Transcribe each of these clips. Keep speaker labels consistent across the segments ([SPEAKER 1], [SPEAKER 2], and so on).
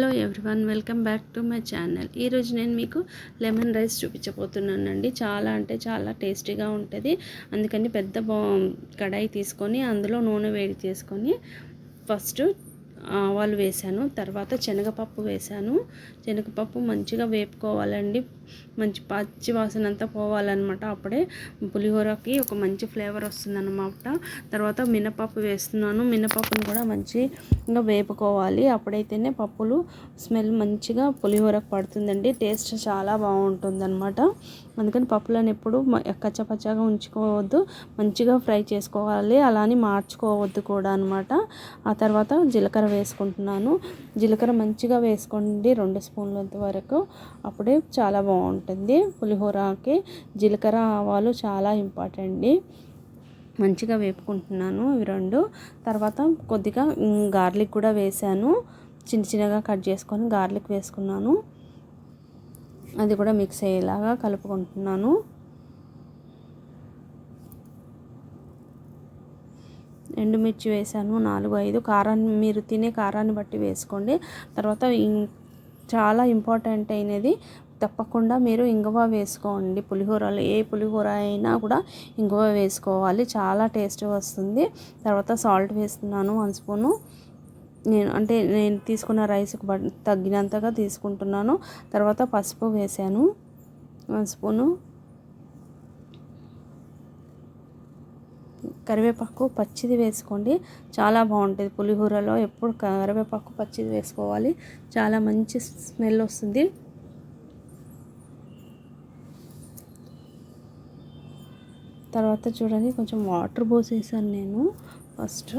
[SPEAKER 1] Hello everyone welcome back to my channel. ఈరోజు నేను మీకు లెమన్ రైస్ చూపించబోతున్నానండి. చాలా అంటే చాలా టేస్టీగా ఉంటుంది. అందుకని పెద్ద కడాయి తీసుకొని అందులో నూనె వేడి చేసుకొని ఫస్ట్ ఆవాలు వేశాను. తర్వాత శనగపప్పు వేసాను శనగపప్పు మంచిగా వేపుకోవాలండి. మంచి పచ్చి వాసన అంతా పోవాలన్నమాట అప్పుడే. పులిహోరకి ఒక మంచి ఫ్లేవర్ వస్తుందన్నమాట. తర్వాత మినపప్పు వేస్తున్నాను. మినపప్పును కూడా మంచిగా వేపుకోవాలి. అప్పుడైతేనే పప్పులు స్మెల్ మంచిగా పులిహోరకు పడుతుందండి. టేస్ట్ చాలా బాగుంటుంది అనమాట అందుకని పప్పులను ఎప్పుడు కచ్చపచ్చగా ఉంచుకోవద్దు. మంచిగా ఫ్రై చేసుకోవాలి. అలాని మార్చుకోవద్దు కూడా అనమాట ఆ తర్వాత జీలకర్ర వేసుకుంటున్నాను. జీలకర్ర మంచిగా వేసుకోండి రెండు స్పూన్లంత వరకు. అప్పుడే చాలా బాగుంటుంది. పులిహోరకి జీలకర్ర ఆవాలు చాలా ఇంపార్టెంట్. మంచిగా వేపుకుంటున్నాను ఇవి రెండు. తర్వాత కొద్దిగా గార్లిక్ కూడా వేసాను. చిన్న చిన్నగా కట్ చేసుకొని గార్లిక్ వేసుకున్నాను. అది కూడా మిక్స్ అయ్యేలాగా కలుపుకుంటున్నాను. ఎండుమిర్చి వేసాను నాలుగు ఐదు. కారాన్ని మీరు తినే కారాన్ని బట్టి వేసుకోండి. తర్వాత చాలా ఇంపార్టెంట్ అయినది తప్పకుండా మీరు ఇంగువ వేసుకోండి. పులిహోరలో ఏ పులిహోర అయినా కూడా ఇంగువ వేసుకోవాలి. చాలా టేస్ట్ వస్తుంది. తర్వాత సాల్ట్ వేస్తున్నాను వన్ స్పూను. నేను అంటే నేను తీసుకున్న రైస్కి తగ్గినంతగా తీసుకుంటున్నాను. తర్వాత పసుపు వేసాను వన్ స్పూను. కరివేపాకు పచ్చిది వేసుకోండి. చాలా బాగుంటుంది. పులిహోరలో ఎప్పుడు కరివేపాకు పచ్చిది వేసుకోవాలి. చాలా మంచి స్మెల్ వస్తుంది. తర్వాత చూడండి కొంచెం వాటర్ పోసేసాను నేను ఫస్ట్.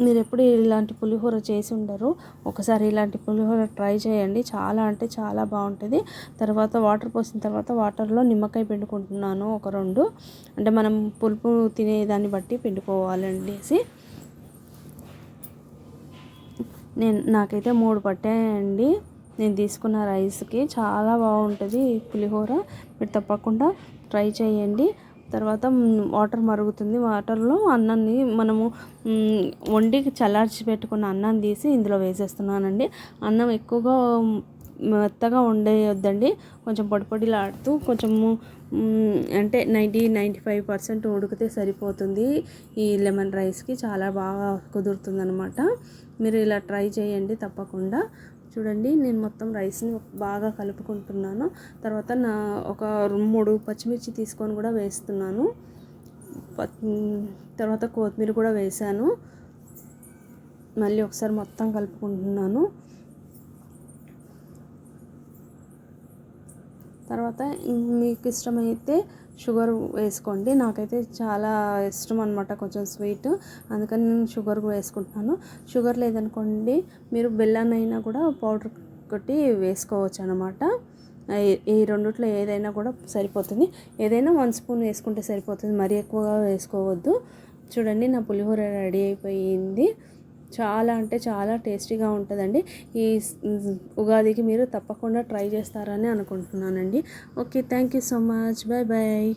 [SPEAKER 1] మీరు ఎప్పుడు ఇలాంటి పులిహోర చేసి ఉండరు. ఒకసారి ఇలాంటి పులిహోర ట్రై చేయండి. చాలా అంటే చాలా బాగుంటుంది. తర్వాత వాటర్ పోసిన తర్వాత వాటర్లో నిమ్మకాయ పిండుకుంటున్నాను ఒక రెండు. అంటే మనం పులుపు తినేదాన్ని బట్టి పిండుకోవాలండి నేను నాకైతే మూడు పట్టాయండి. నేను తీసుకున్న రైస్కి. చాలా బాగుంటుంది పులిహోర. మీరు తప్పకుండా ట్రై చేయండి. తర్వాత వాటర్ మరుగుతుంది. వాటర్లో అన్నాన్ని మనము వండి చల్లార్చి పెట్టుకున్న అన్నం తీసి ఇందులో వేసేస్తున్నానండి. అన్నం ఎక్కువగా మెత్తగా ఉండేయొద్దండి కొంచెం పొడిపొడిలాడుతూ కొంచెము అంటే నైంటీ నైంటీ ఫైవ్ పర్సెంట్ ఉడికితే సరిపోతుంది. ఈ లెమన్ రైస్కి చాలా బాగా కుదురుతుంది అనమాట మీరు ఇలా ట్రై చేయండి తప్పకుండా. చూడండి నేను మొత్తం రైస్ని బాగా కలుపుకుంటున్నాను. తర్వాత నా ఒక మూడు పచ్చిమిర్చి తీసుకొని కూడా వేస్తున్నాను. తర్వాత కొత్తిమీర కూడా వేసాను మళ్ళీ ఒకసారి మొత్తం కలుపుకుంటున్నాను. తర్వాత మీకు ఇష్టమైతే షుగర్ వేసుకోండి. నాకైతే చాలా ఇష్టం అనమాట కొంచెం స్వీట్. అందుకని నేను షుగర్ వేసుకుంటున్నాను. షుగర్ లేదనుకోండి మీరు బెల్లాన్నైనా కూడా పౌడర్ కొట్టి వేసుకోవచ్చు అనమాట ఈ రెండిట్లో ఏదైనా కూడా సరిపోతుంది. ఏదైనా వన్ స్పూన్ వేసుకుంటే సరిపోతుంది. మరీ ఎక్కువగా వేసుకోవద్దు. చూడండి నా పులిహోర రెడీ అయిపోయింది. చాలా అంటే చాలా టేస్టీగా ఉంటుందండి. ఈ ఉగాదికి మీరు తప్పకుండా ట్రై చేస్తారని అనుకుంటున్నానండి. Okay thank you so much. Bye bye